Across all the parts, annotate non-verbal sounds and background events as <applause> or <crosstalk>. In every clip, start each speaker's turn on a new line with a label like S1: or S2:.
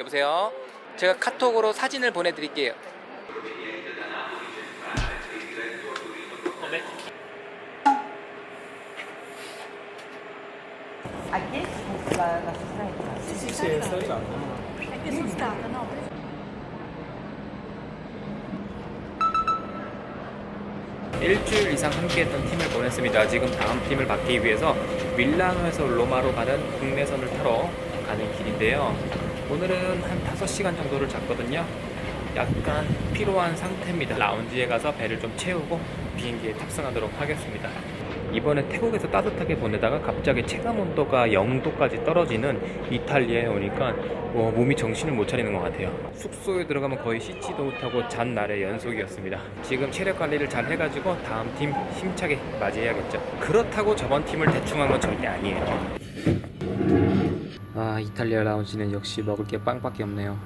S1: 여보세요. 제가 카톡으로 사진을 보내드릴게요. 일주일 이상 함께했던 팀을 보냈습니다. 지금 다음 팀을 받기 위해서 밀라노에서 로마로 가는 국내선을 타러 가는 길인데요. 오늘은 한 5시간 정도를 잤거든요. 약간 피로한 상태입니다. 라운지에 가서 배를 좀 채우고 비행기에 탑승하도록 하겠습니다. 이번에 태국에서 따뜻하게 보내다가 갑자기 체감 온도가 0도까지 떨어지는 이탈리아에 오니까 어, 몸이 정신을 못 차리는 것 같아요. 숙소에 들어가면 거의 씻지도 못하고 잔 날의 연속이었습니다. 지금 체력 관리를 잘 해가지고 다음 팀 힘차게 맞이해야겠죠. 그렇다고 저번 팀을 대충 한 건 절대 아니에요. 아 이탈리아 라운지는 역시 먹을 게 빵밖에 없네요.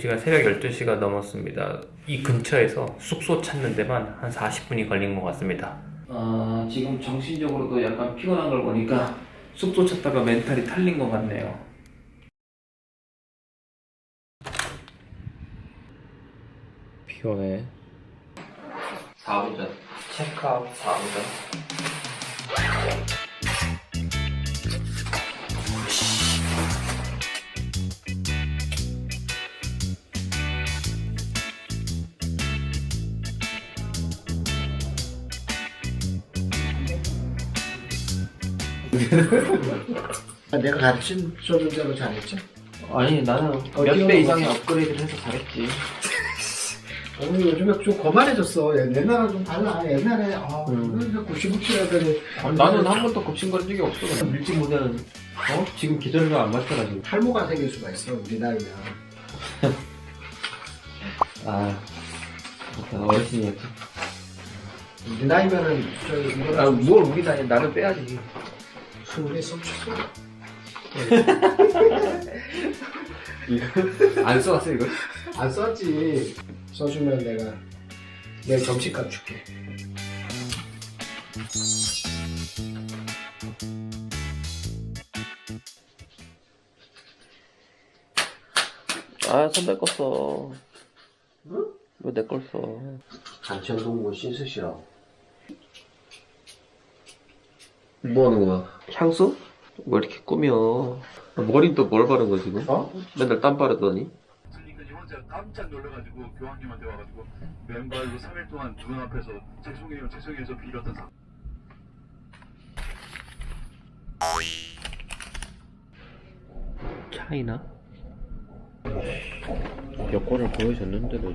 S1: 시간 새벽 12시가 넘었습니다. 이 근처에서 숙소 찾는 데만 한 40분이 걸린 것 같습니다. 아, 지금 정신적으로도 약간 피곤한 걸 보니까 숙소 찾다가 멘탈이 탈린 것 같네요. 피곤해. 4분 전. 체크아웃 4분 전.
S2: 내가 가르친 줬는 대로 잘했지?
S3: 아니 나는
S2: 어,
S3: 몇
S2: 뛰어넘었어.
S3: 배 이상의 업그레이드를 해서 잘했지 <laughs>
S2: 오늘 요즘에 좀 거만해졌어. 옛날하고 좀 달라. 옛날에, 아,
S3: 음.
S2: 음. 굽신굽신하더니.
S3: 나는 한 번도 곱신거린 적이 없어 그냥 일찍 모델은 어? 지금 기절과 안 맞춰가지고
S2: 탈모가 생길 수가 있어, 우리 나이면. <laughs>
S3: 아 진짜 어르신이었지
S2: 우리 나이면은, 저, 이거는
S3: 아뭘 우리 나이 나는 빼야지
S2: 스물에 썸쳤어.
S3: 안 써왔어 이거?
S2: 안 썼지. 써주면 내가 내일 점심값 줄게.
S3: 아 선배 껐어 왜내걸 써?
S2: 단천동무 씻으시라고.
S3: 뭐 하는 거야? 향수? 왜 이렇게 꾸며 머린 또뭘 바른 거야 지금?
S2: 어?
S3: 맨날 땀 바르더니
S4: 그러니까 혼자 깜짝 놀라가지고 교황님한테 와가지고 맨발로 3일 동안 눈 앞에서 죄송해요 죄송해서 빌었던 사
S3: 차이나? 여권을 보여줬는데도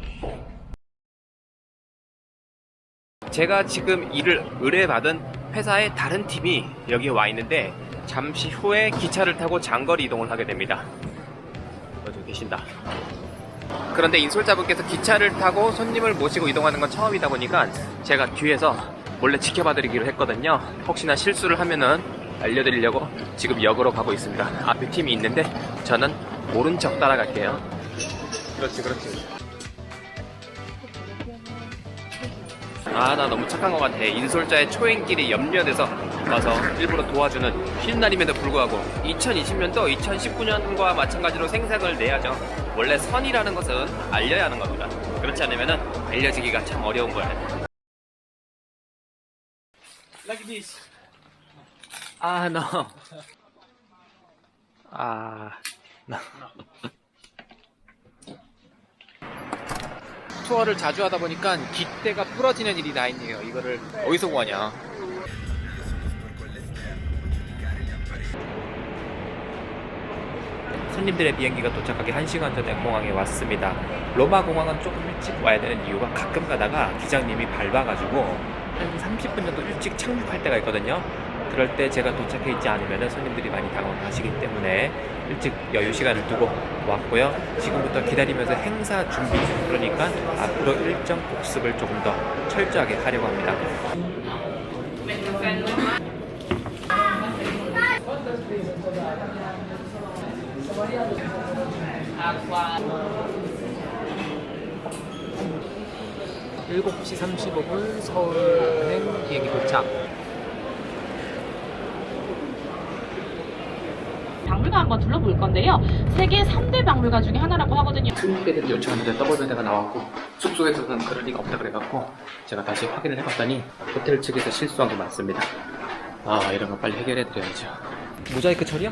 S1: 제가 지금 일을 의뢰받은 회사의 다른 팀이 여기에 와 있는데 잠시 후에 기차를 타고 장거리 이동을 하게 됩니다. 어디 계신다. 그런데 인솔자분께서 기차를 타고 손님을 모시고 이동하는 건 처음이다 보니까 제가 뒤에서 몰래 지켜봐 드리기로 했거든요. 혹시나 실수를 하면은 알려드리려고 지금 역으로 가고 있습니다. 앞에 팀이 있는데 저는 모른 척 따라갈게요. 그렇지, 그렇지. 아, 나 너무 착한 것 같아. 인솔자의 초행길이 염려돼서 와서 일부러 도와주는 쉬는 날임에도 불구하고 2020년도 2019년과 마찬가지로 생색을 내야죠. 원래 선이라는 것은 알려야 하는 겁니다. 그렇지 않으면 알려지기가 참 어려운 거야. Like this. 아, no. 아, no. <laughs> 투어를 자주 하다 보니까 깃대가 부러지는 일이 나 있네요. 이거를 어디서 구하냐? 손님들의 비행기가 도착하기 1시간 전에 공항에 왔습니다. 로마 공항은 조금 일찍 와야 되는 이유가 가끔 가다가 기장님이 밟아가지고 한 30분 정도 일찍 착륙할 때가 있거든요. 그럴 때 제가 도착해 있지 않으면 손님들이 많이 당황하시기 때문에 일찍 여유 시간을 두고 왔고요. 지금부터 기다리면서 행사 준비, 그러니까 앞으로 일정 복습을 조금 더 철저하게 하려고 합니다. 일곱 시 삼십오 분 서울행 비행기 도착.
S5: 박물관 한번 둘러볼 건데요. 세계 3대 박물관 중에 하나라고 하거든요.
S1: 승무배들이 요청했는데 더블 베드가 나왔고 숙소에서는 그럴 리가 없다 그래갖고 제가 다시 확인을 해봤더니 호텔 측에서 실수한 게 많습니다. 아 이런 거 빨리 해결해 드려야죠. 모자이크 처리야?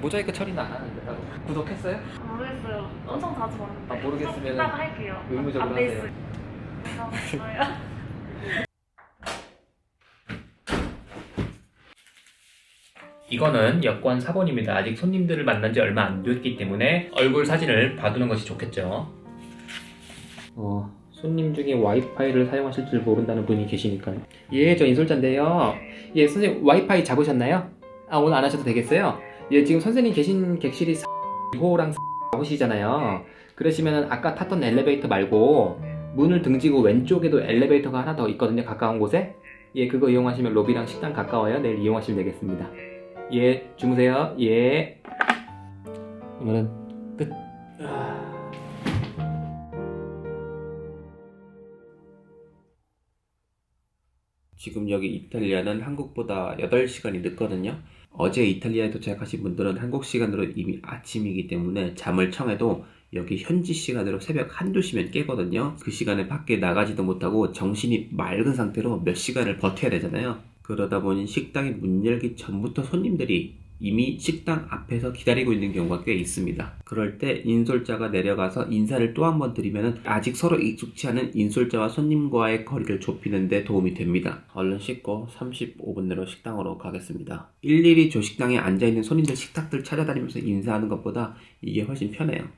S1: 모자이크 처리는 안 하는데 구독했어요?
S6: 모르겠어요. 엄청 자주 봤는데.
S1: 아, 모르겠으면은
S6: 이따가 할게요.
S1: 의무적으로
S6: 안돼
S1: 하세요.
S6: 있어요. 감사해요.
S1: 이거는 여권 사본입니다. 아직 손님들을 만난 지 얼마 안 됐기 때문에 얼굴 사진을 봐두는 것이 좋겠죠. 어, 손님 중에 와이파이를 사용하실 줄 모른다는 분이 계시니까요. 예, 저 인솔자인데요. 예, 선생님 와이파이 잡으셨나요? 아, 오늘 안 하셔도 되겠어요? 예, 지금 선생님 계신 객실이 2호랑 4호시잖아요. 그러시면 아까 탔던 엘리베이터 말고 문을 등지고 왼쪽에도 엘리베이터가 하나 더 있거든요. 가까운 곳에. 예, 그거 이용하시면 로비랑 식당 가까워요. 내일 이용하시면 되겠습니다. 예, 주무세요. 예. 오늘은 끝.
S3: 지금 여기 이탈리아는 한국보다 8시간이 늦거든요. 어제 이탈리아에 도착하신 분들은 한국 시간으로 이미 아침이기 때문에 잠을 청해도 여기 현지 시간으로 새벽 한두 시면 깨거든요. 그 시간에 밖에 나가지도 못하고 정신이 맑은 상태로 몇 시간을 버텨야 되잖아요. 그러다 보니 식당이 문 열기 전부터 손님들이 이미 식당 앞에서 기다리고 있는 경우가 꽤 있습니다. 그럴 때 인솔자가 내려가서 인사를 또 한 번 드리면 아직 서로 익숙치 않은 인솔자와 손님과의 거리를 좁히는 데 도움이 됩니다. 얼른 씻고 35분 내로 식당으로 가겠습니다. 일일이 조식당에 앉아있는 손님들 식탁들 찾아다니면서 인사하는 것보다 이게 훨씬
S1: 편해요.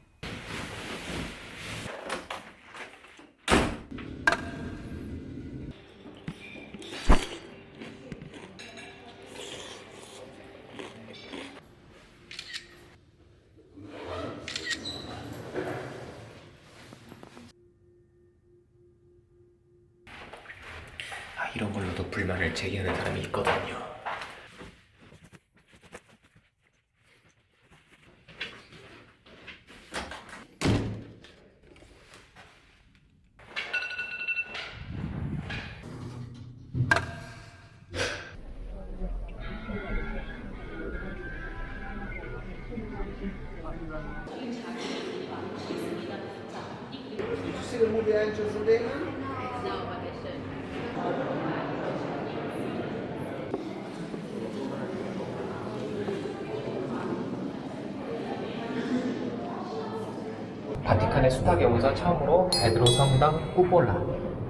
S1: 바티칸의 수탁에 오면서 처음으로 베드로 성당 꾸볼라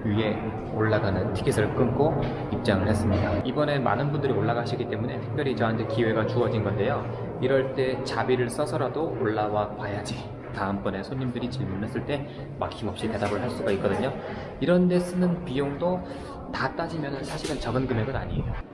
S1: 위에 올라가는 티켓을 끊고 입장을 했습니다. 이번에 많은 분들이 올라가시기 때문에 특별히 저한테 기회가 주어진 건데요. 이럴 때 자비를 써서라도 올라와 봐야지. 다음번에 손님들이 질문했을 때 막힘없이 대답을 할 수가 있거든요. 이런 데 쓰는 비용도 다 따지면 사실은 적은 금액은 아니에요.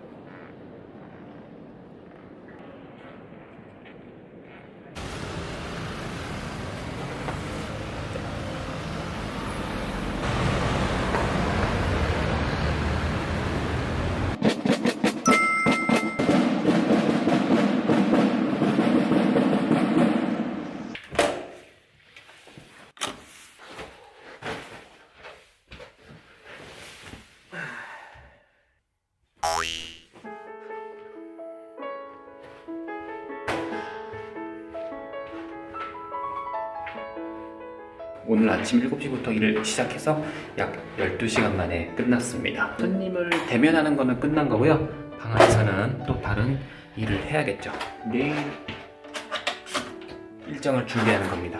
S1: 오늘 아침 7시부터 일을 시작해서 약 12시간 만에 끝났습니다. 손님을 대면하는 거는 끝난 거고요. 방 안에서는 또 다른 일을 해야겠죠. 내일 일정을 준비하는 겁니다.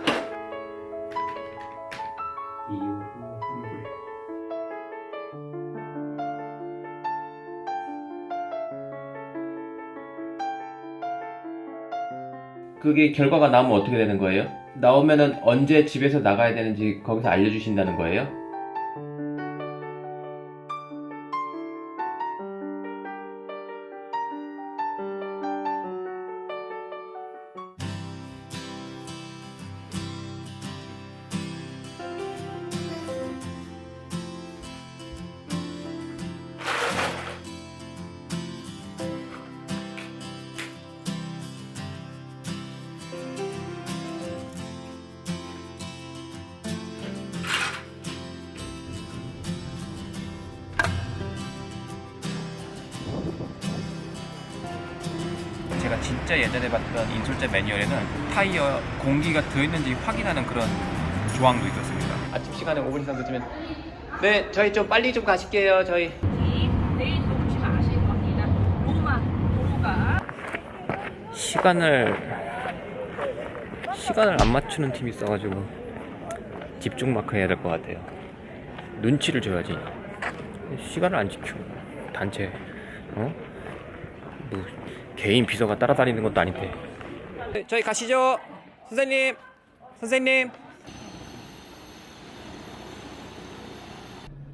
S3: 그게 결과가 나오면 어떻게 되는 거예요? 나오면은 언제 집에서 나가야 되는지 거기서 알려주신다는 거예요?
S1: 인솔자 매뉴얼에는 타이어 공기가 들어있는지 확인하는 그런 조항도 있었습니다. 아침 시간에 5분 이상 늦으면 네 저희 좀 빨리 좀 가실게요 저희
S5: 내일 겁니다.
S1: 시간을 시간을 안 맞추는 팀이 있어가지고 집중 마크 해야 될 것 같아요. 눈치를 줘야지. 시간을 안 지켜. 단체 어? 뭐 개인 비서가 따라다니는 것도 아닌데. 네, 저희 가시죠, 선생님. 선생님.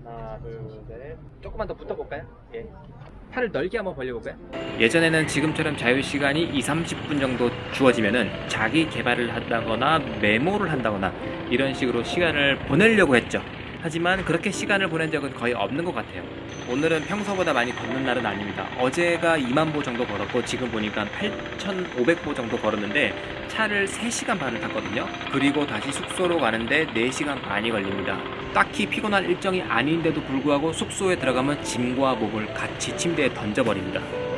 S1: 하나, 둘, 셋. 조금만 더 붙어볼까요? 예. 팔을 넓게 한번 벌려볼까요? 예전에는 지금처럼 자유시간이 2, 30분 정도 주어지면은 자기 개발을 한다거나 메모를 한다거나 이런 식으로 시간을 보내려고 했죠. 하지만 그렇게 시간을 보낸 적은 거의 없는 것 같아요. 오늘은 평소보다 많이 걷는 날은 아닙니다. 어제가 2만 보 정도 걸었고 지금 보니까 8,500보 정도 걸었는데 차를 3시간 반을 탔거든요. 그리고 다시 숙소로 가는데 4시간 반이 걸립니다. 딱히 피곤한 일정이 아닌데도 불구하고 숙소에 들어가면 짐과 몸을 같이 침대에 던져버립니다.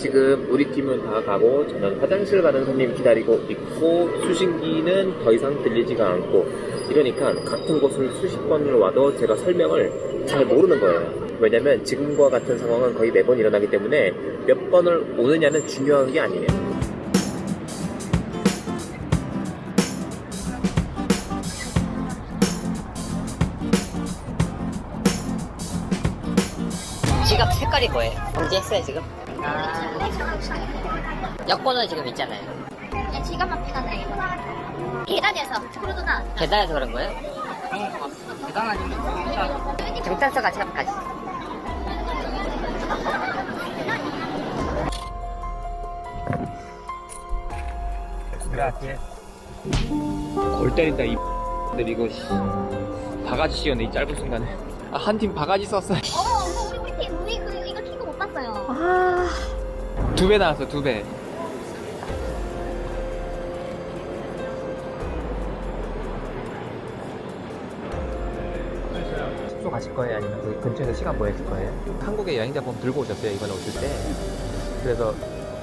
S1: 지금 우리 팀은 다 가고 저는 화장실 가는 손님 기다리고 있고 수신기는 더 이상 들리지가 않고 이러니까 같은 곳을 수십 번을 와도 제가 설명을 잘 모르는 거예요. 왜냐면 지금과 같은 상황은 거의 매번 일어나기 때문에 몇 번을 오느냐는 중요한 게 아니에요.
S7: 지갑 색깔이 뭐예요? 공지했어요 지금? 아. 여권은 지금 있잖아요.
S8: 그냥 지갑만 빼놨네. 이거 계단에서 그러더나
S7: 계단에서 그런 거예요? 계단 아니면 경찰서 같이 가지
S1: 골 때린다 이들 이거 씨. 바가지 씌웠네 이 짧은 순간에. 아, 한 팀 바가지 썼어 두 배 나왔어 두 배 숙소 가실 거예요? 아니면 그 근처에서 시간 보내실 거예요? 한국에 여행자범 들고 오셨어요 이번에 오실 때 그래서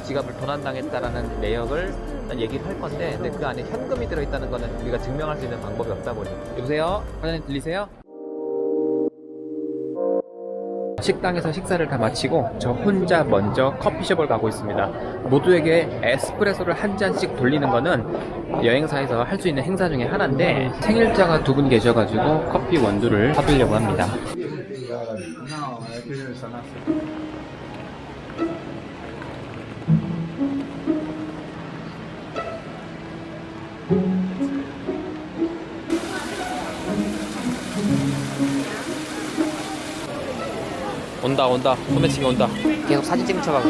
S1: 지갑을 도난당했다라는 내역을 얘기를 할 건데 근데 그 안에 현금이 들어있다는 거는 우리가 증명할 수 있는 방법이 없다 보니 여보세요? 과장님 들리세요? 식당에서 식사를 다 마치고 저 혼자 먼저 커피숍을 가고 있습니다. 모두에게 에스프레소를 한 잔씩 돌리는 거는 여행사에서 할 수 있는 행사 중에 하나인데 생일자가 두 분 계셔가지고 커피 원두를 사드리려고 합니다. 온다 온다. 소매치기 온다.
S7: 계속 사진 찍는 척하고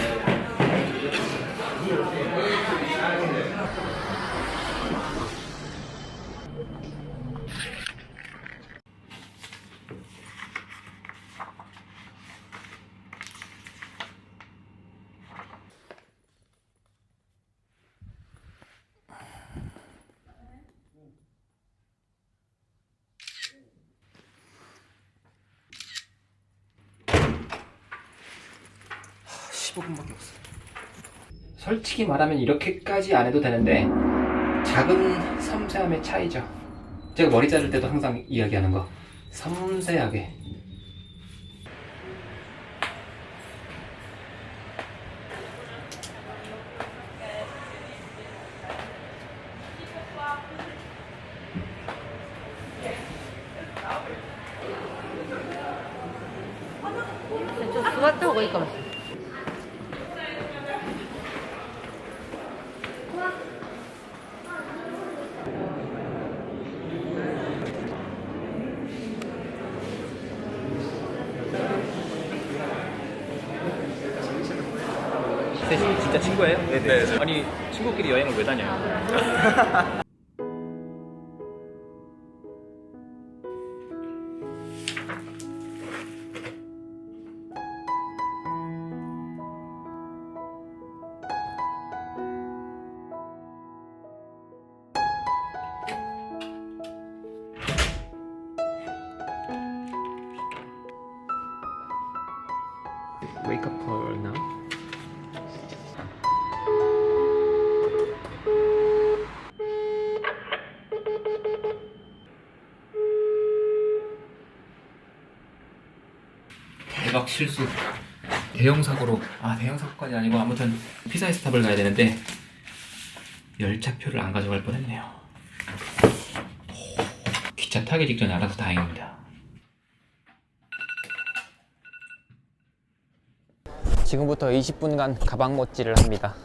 S1: 15분밖에 없어. 솔직히 말하면 이렇게까지 안 해도 되는데 작은 섬세함의 차이죠. 제가 머리 자를 때도 항상 이야기하는 거 섬세하게. 네네. 아니 친구끼리 여행을 왜 다녀요? <laughs> 대형 사고로 아 대형 사고까지 아니고 아무튼 피사의 스탑을 가야 되는데 열차표를 안 가져갈 뻔했네요. 오, 기차 타기 직전에 알아서 다행입니다. 지금부터 20분간 가방 못질을 합니다.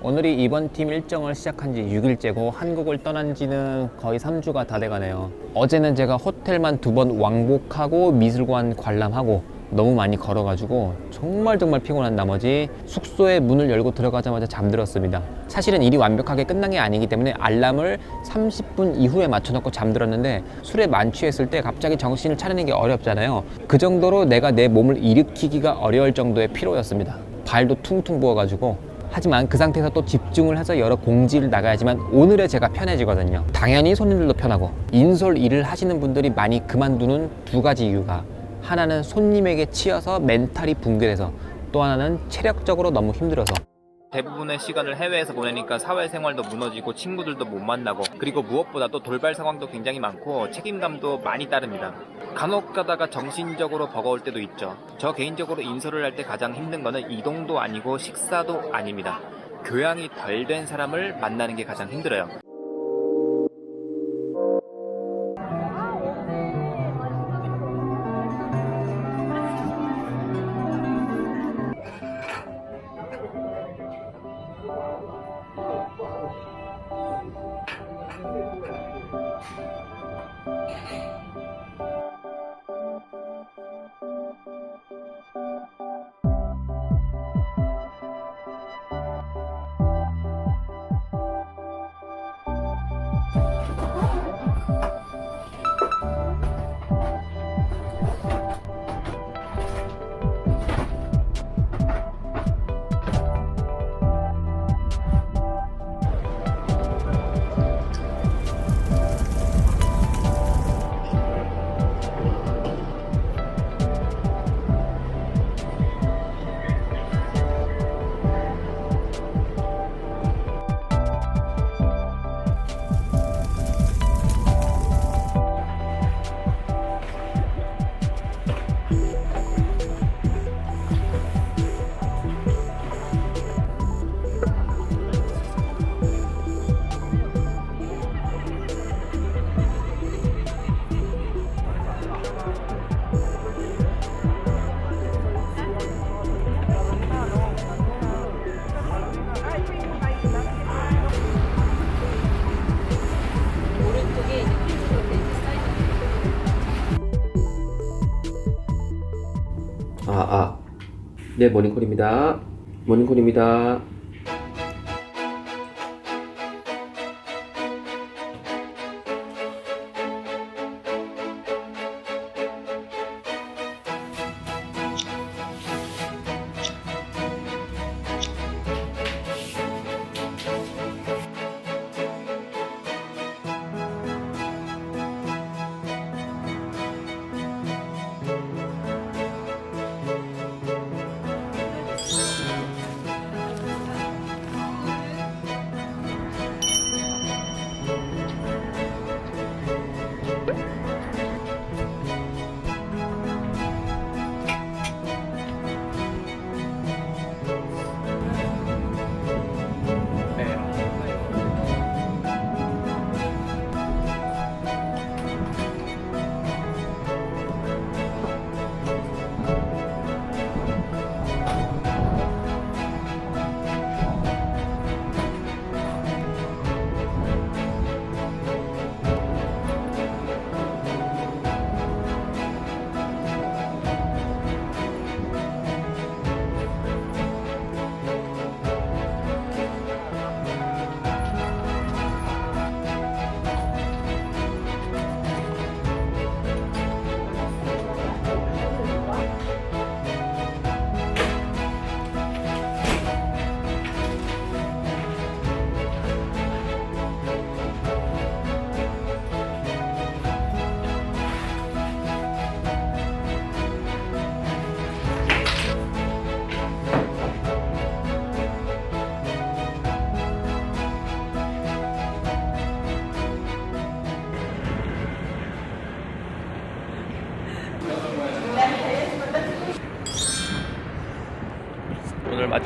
S1: 오늘이 이번 팀 일정을 시작한 지 6일째고 한국을 떠난 지는 거의 3주가 다 돼가네요. 어제는 제가 호텔만 두 번 왕복하고 미술관 관람하고 너무 많이 걸어가지고 정말 정말 피곤한 나머지 숙소에 문을 열고 들어가자마자 잠들었습니다. 사실은 일이 완벽하게 끝난 게 아니기 때문에 알람을 30분 이후에 맞춰놓고 잠들었는데 술에 만취했을 때 갑자기 정신을 차리는 게 어렵잖아요. 그 정도로 내가 내 몸을 일으키기가 어려울 정도의 피로였습니다. 발도 퉁퉁 부어가지고 하지만 그 상태에서 또 집중을 해서 여러 공지를 나가야지만 오늘의 제가 편해지거든요. 당연히 손님들도 편하고 인솔 일을 하시는 분들이 많이 그만두는 두 가지 이유가 하나는 손님에게 치여서 멘탈이 붕괴돼서 또 하나는 체력적으로 너무 힘들어서 대부분의 시간을 해외에서 보내니까 사회생활도 무너지고 친구들도 못 만나고 그리고 무엇보다도 돌발 상황도 굉장히 많고 책임감도 많이 따릅니다. 간혹 가다가 정신적으로 버거울 때도 있죠. 저 개인적으로 인솔을 할 때 가장 힘든 거는 이동도 아니고 식사도 아닙니다. 교양이 덜 된 사람을 만나는 게 가장 힘들어요.
S3: 네, 모닝콜입니다. 모닝콜입니다.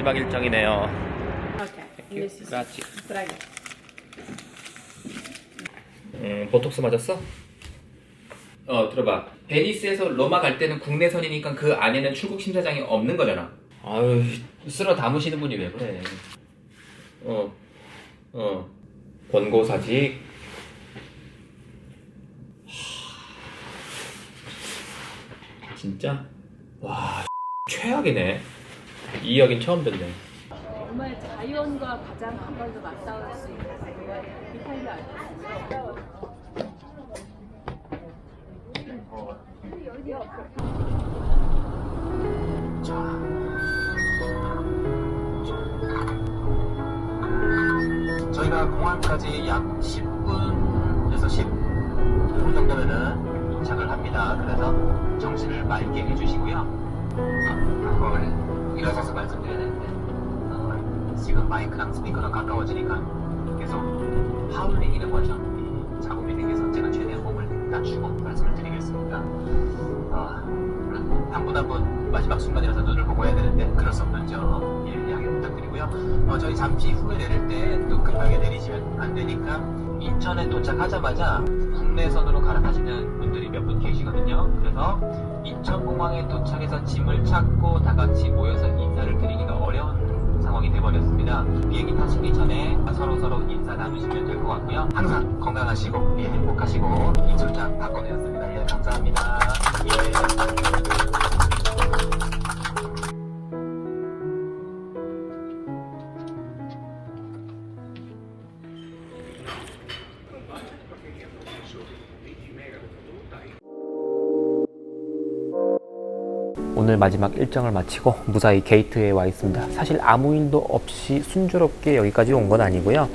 S9: 마지막 일정이네요. 그렇지. 음, 보톡스 맞았어? 어, 들어봐. 베니스에서 로마 갈 때는 국내선이니까 그 안에는 출국 심사장이 없는 거잖아. 아유, 쓸어 담으시는 분이 왜 그래? 어, 어, 권고사직. 하, 진짜? 와, 최악이네. 이 이야기는 처음 듣네.
S10: 정말 자연과 가장 한번더 맞닿을 수 있는 이탈리아
S1: 저희가 공항까지 약 10분에서 15분 정도면은 도착을 합니다. 그래서 정신을 맑게 해주시고요. 그걸 일어서서 말씀드려야 되는데 어, 지금 마이크랑 스피커가 가까워지니까 계속 하울링 이는 거죠. 이 잡음이 생겨서 제가 최대한 몸을 낮추고 말씀을 드리겠습니다. 어, 한분 한 분 마지막 순간이라서 눈을 보고 해야 되는데 그럴 수 없는 점 예, 양해 부탁드리고요. 어, 저희 잠시 후에 내릴 때 또 급하게 내리시면 안 되니까 인천에 도착하자마자 국내선으로 갈아타시는 분들이 몇 분 계시거든요. 그래서 인천공항에 도착해서 짐을 찾고 다 같이 모여서 인사를 드리기가 어려운 상황이 돼버렸습니다. 비행기 타시기 전에 서로 서로 인사 나누시면 될 것 같고요. 항상 건강하시고 예, 행복하시고 인솔장 바꿔내었습니다. 예, 감사합니다. 예.
S9: 마지막 일정을 마치고 무사히 게이트에 와 있습니다. 사실 아무 일도 없이 순조롭게 여기까지 온 건 아니고요.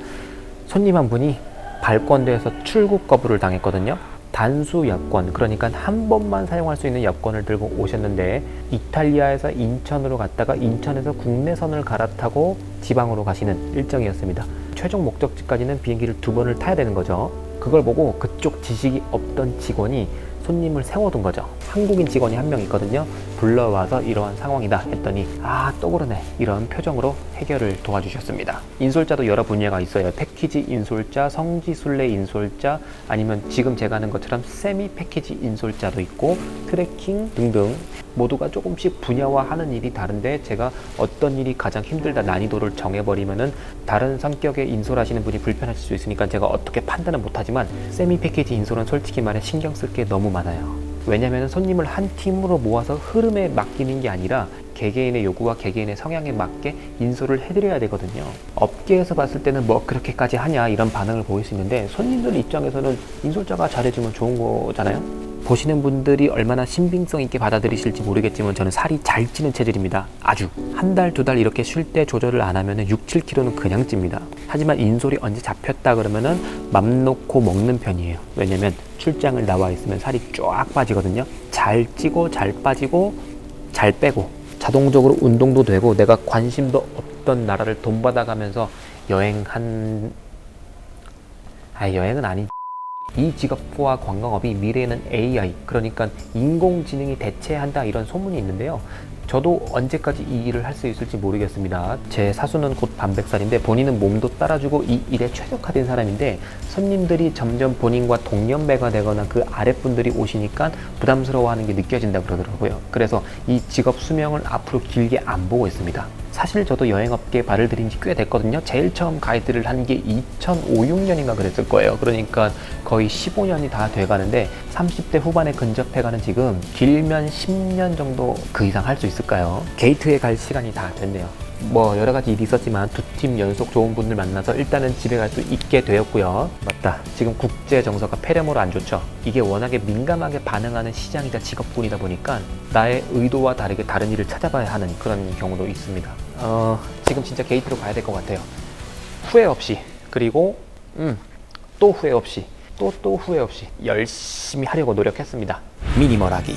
S9: 손님 한 분이 발권대에서 출국 거부를 당했거든요. 단수 여권, 그러니까 한 번만 사용할 수 있는 여권을 들고 오셨는데 이탈리아에서 인천으로 갔다가 인천에서 국내선을 갈아타고 지방으로 가시는 일정이었습니다. 최종 목적지까지는 비행기를 두 번을 타야 되는 거죠. 그걸 보고 그쪽 지식이 없던 직원이 손님을 세워둔 거죠. 한국인 직원이 한 명 있거든요. 불러와서 이러한 상황이다 했더니 아 또 그러네 이런 표정으로 해결을 도와주셨습니다. 인솔자도 여러 분야가 있어요. 패키지 인솔자, 성지순례 인솔자, 아니면 지금 제가 하는 것처럼 세미 패키지 인솔자도 있고 트레킹 등등 모두가 조금씩 분야화하는 일이 다른데 제가 어떤 일이 가장 힘들다 난이도를 정해버리면은 다른 성격의 인솔하시는 분이 불편하실 수 있으니까 제가 어떻게 판단은 못하지만 세미 패키지 인솔은 솔직히 말해 신경 쓸 게 너무 많아요. 왜냐하면 손님을 한 팀으로 모아서 흐름에 맡기는 게 아니라 개개인의 요구와 개개인의 성향에 맞게 인솔을 해드려야 되거든요. 업계에서 봤을 때는 뭐 그렇게까지 하냐 이런 반응을 보일 수 있는데 손님들 입장에서는 인솔자가 잘해주면 좋은 거잖아요. 보시는 분들이 얼마나 신빙성 있게 받아들이실지 모르겠지만 저는 살이 잘 찌는 체질입니다. 아주 한 달 두 달 이렇게 쉴 때 조절을 안 하면 6, 7kg는 그냥 찝니다. 하지만 인솔이 언제 잡혔다 그러면은 맘 놓고 먹는 편이에요. 왜냐면 출장을 나와 있으면 살이 쫙 빠지거든요. 잘 찌고 잘 빠지고 잘 빼고 자동적으로 운동도 되고 내가 관심도 없던 나라를 돈 받아가면서 여행한 아 여행은 아니 이 직업과 관광업이 미래에는 AI 그러니까 인공지능이 대체한다 이런 소문이 있는데요. 저도 언제까지 이 일을 할 수 있을지 모르겠습니다. 제 사수는 곧 반백살인데 본인은 몸도 따라주고 이 일에 최적화된 사람인데 손님들이 점점 본인과 동년배가 되거나 그 아랫분들이 오시니까 부담스러워하는 게 느껴진다 그러더라고요. 그래서 이 직업 수명을 앞으로 길게 안 보고 있습니다. 사실 저도 여행업계에 발을 들인 지 꽤 됐거든요. 제일 처음 가이드를 한 게 2005, 6년인가 그랬을 거예요. 그러니까 거의 15년이 다 돼가는데 30대 후반에 근접해가는 지금 길면 10년 정도 그 이상 할 수 있을까요? 게이트에 갈 시간이 다 됐네요. 뭐 여러 가지 일이 있었지만 두 팀 연속 좋은 분들 만나서 일단은 집에 갈 수 있게 되었고요. 맞다. 지금 국제 정서가 폐렴으로 안 좋죠. 이게 워낙에 민감하게 반응하는 시장이자 직업군이다 보니까 나의 의도와 다르게 다른 일을 찾아봐야 하는 그런 경우도 있습니다. 어, 지금 진짜 게이트로 가야 될 것 같아요. 후회 없이 그리고 음, 또 후회 없이 또 또 후회 없이 열심히 하려고 노력했습니다. 미니멀하기.